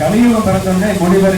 கலியுகம் பிறந்தோடனே முடிவரை